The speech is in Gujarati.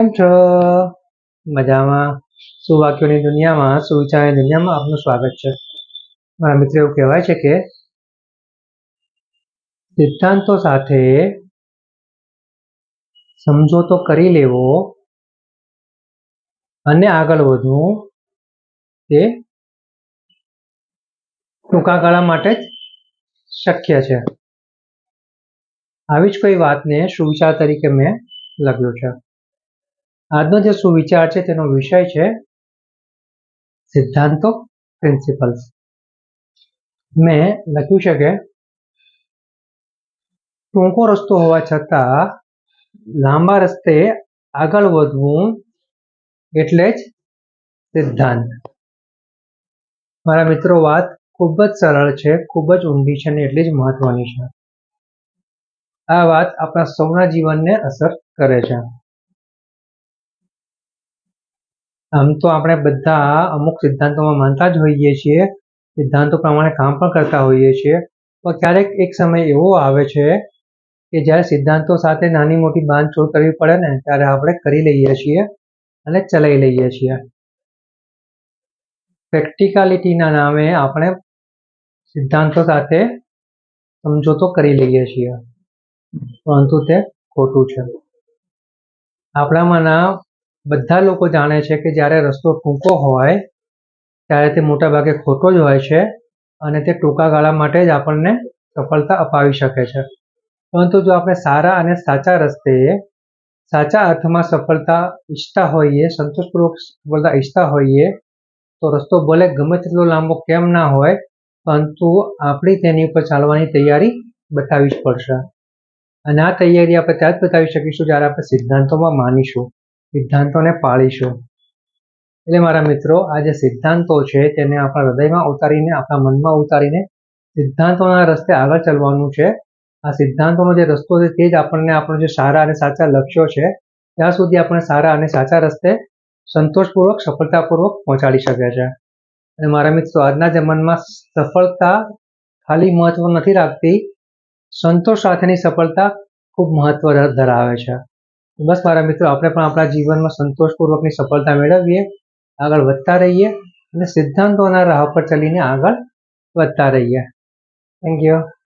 છો? મજામાં. સુવાક્યોની દુનિયામાં સુવિચારની દુનિયામાં આપનું સ્વાગત છે? મારા મિત્ર એવું કહેવાય છે કે સિદ્ધાંતો સાથે સમજોતો કરી લેવો અને આગળ વધવું તે ટૂંકા ગાળા માટે જ શક્ય છે. આવી જ કોઈ વાતને સુવિચાર તરીકે મેં લખ્યું છે. આજનો જે સુવિચાર છે તેનો વિષય છે સિદ્ધાંતો પ્રિન્સિપલ્સ મેં લખ્યું છે કે ટૂંકો રસ્તો હોવા છતાં લાંબા રસ્તે આગળ વધવું એટલે જ સિદ્ધાંત. મારા મિત્રો, વાત ખૂબ જ સરળ છે, ખૂબ જ ઊંડી છે અને એટલી જ મહત્વની છે. આ વાત આપણા સૌના જીવનને અસર કરે છે. આમ તો આપણે બધા અમુક સિદ્ધાંતોમાં માનતા જ હોઈએ છીએ. સિદ્ધાંતો પ્રમાણે કામ પણ કરતા હોઈએ છીએ. પણ ક્યારેક એક સમય એવો આવે છે કે જ્યારે સિદ્ધાંતો સાથે નાની મોટી બાંધછોડ કરવી પડે ને, ત્યારે આપણે કરી લઈએ છીએ અને ચલાવી લઈએ છીએ. પ્રેક્ટિકાલિટીના નામે આપણે સિદ્ધાંતો સાથે સમજોતો કરી લઈએ છીએ. પરંતુ તે ખોટું છે. આપણામાંના બધા લોકો જાણે છે કે જ્યારે રસ્તો ટૂંકો હોય, ત્યારે તે મોટાભાગે ખોટો જ હોય છે અને તે ટૂંકા ગાળા માટે જ આપણને સફળતા અપાવી શકે છે. પરંતુ જો આપણે સારા અને સાચા રસ્તે, સાચા અર્થમાં સફળતા ઈચ્છતા હોઈએ, સંતોષપૂર્વક સફળતા ઈચ્છતા હોઈએ, તો રસ્તો ભલે ગમે તેટલો લાંબો કેમ ના હોય, પરંતુ આપણી તેની ઉપર ચાલવાની તૈયારી બતાવવી જ પડશે. અને આ તૈયારી આપણે ત્યાં જ બતાવી શકીશું જ્યારે આપણે સિદ્ધાંતોમાં માનીશું. સિદ્ધાંતોને પાળીશું. એટલે મારા મિત્રો, આ જે સિદ્ધાંતો છે તેને આપણા હૃદયમાં ઉતારીને, આપણા મનમાં ઉતારીને સિદ્ધાંતોના રસ્તે આગળ ચાલવાનું છે. આ સિદ્ધાંતોનો જે રસ્તો છે તે જ આપણને આપણો જે સારા અને સાચા લક્ષ્યો છે, ત્યાં સુધી આપણે સારા અને સાચા રસ્તે સંતોષપૂર્વક, સફળતાપૂર્વક પહોંચાડી શકે છે. અને મારા મિત્રો, આજના જમાનામાં સફળતા ખાલી મહત્વ નથી રાખતી, સંતોષ સાથેની સફળતા ખૂબ મહત્વ ધરાવે છે. બસ મારા મિત્રો, આપણે પણ આપણા જીવનમાં સંતોષપૂર્વકની સફળતા મેળવીએ, આગળ વધતા રહીએ અને સિદ્ધાંતોના રાહ પર ચલીને આગળ વધતા રહીએ. Thank you